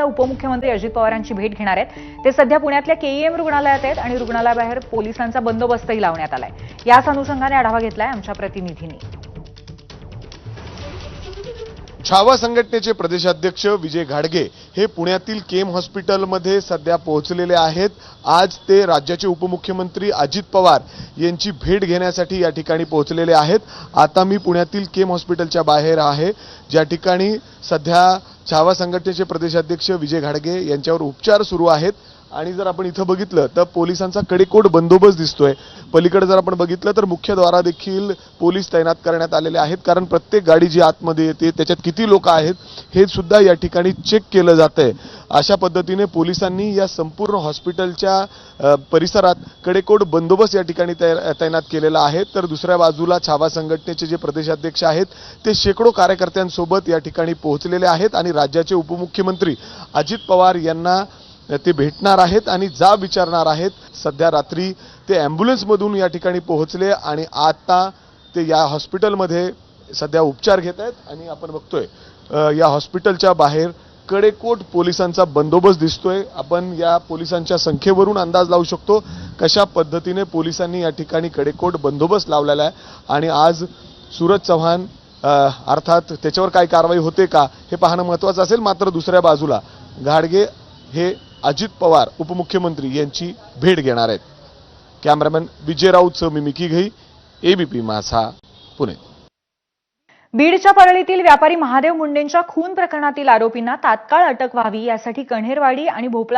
वाजता उपमुख्यमंत्री अजित पवारांची भेट घेणार आहेत. ते सध्या पुण्यातल्या केईएम रुग्णालयात आहेत आणि रुग्णालयाबाहेर पोलिसांचा बंदोबस्तही लावण्यात आलाय. याच अनुषंगाने आढावा घेतलाय आमच्या प्रतिनिधींनी. छावा संघटनेचे प्रदेशाध्यक्ष विजय घाडगे हे पुण्यातील केम हॉस्पिटलमध्ये सध्या पोहोचलेले आहेत. आज ते राज्याचे उपमुख्यमंत्री अजित पवार यांची भेट घेण्यासाठी या ठिकाणी पोहोचलेले आहेत. आता मी पुण्यातील केम हॉस्पिटलच्या बाहेर आहे. ज्या ठिकाणी सध्या छावा संघटनेचे प्रदेशाध्यक्ष विजय घाडगे यांच्यावर उपचार सुरू आहेत. आणि जर आपण इथं बघितलं तर पोलिसांचा कडेकोट बंदोबस्त दिसतोय. पलीकडे जर आपण बघितलं तर मुख्यद्वारा देखील पोलीस तैनात करण्यात आलेले आहेत. कारण प्रत्येक गाडी जी आतमध्ये येते त्याच्यात किती लोक आहेत हे सुद्धा या ठिकाणी चेक केलं जात आहे अशा पद्धतीने पोलिसांनी या संपूर्ण हॉस्पिटलच्या परिसरात कडेकोट बंदोबस्त या ठिकाणी तै- तैनात केलेला आहे. तर दुसऱ्या बाजूला छावा संघटनेचे जे प्रदेशाध्यक्ष आहेत ते शेकडो कार्यकर्त्यांसोबत या ठिकाणी पोहोचलेले आहेत. आणि राज्याचे उपमुख्यमंत्री अजित पवार यांना ते भेटणार आहेत आणि जा विचारणार आहेत. सध्या रात्री ते ॲम्ब्युलन्समधून या ठिकाणी पोहोचले आणि आता ते या हॉस्पिटलमध्ये सध्या उपचार घेत आहेत आणि आपण बघतोय या हॉस्पिटलच्या बाहेर कडेकोट पोलिसांचा बंदोबस्त दिसतोय. आपण या पोलिसांच्या संख्येवरून अंदाज लावू शकतो कशा पद्धतीने पोलिसांनी या ठिकाणी कडेकोट बंदोबस्त लावलेला आहे. आणि आज सूरज चव्हाण अर्थात त्याच्यावर काय कारवाई होते का हे पाहणं महत्त्वाचं असेल मात्र दुसऱ्या बाजूला. घाडगे हे अजित पवार उपमुख्यमंत्री यांची भेट घेणार आहेत. कॅमेरामॅन विजय राऊतचं मिमिकी घई एबीपी माझा पुणे. बीडच्या परळीतील व्यापारी महादेव मुंडेंच्या खून प्रकरणातील आरोपींना तात्काळ अटक व्हावी यासाठी कण्हेरवाडी आणि भोपळा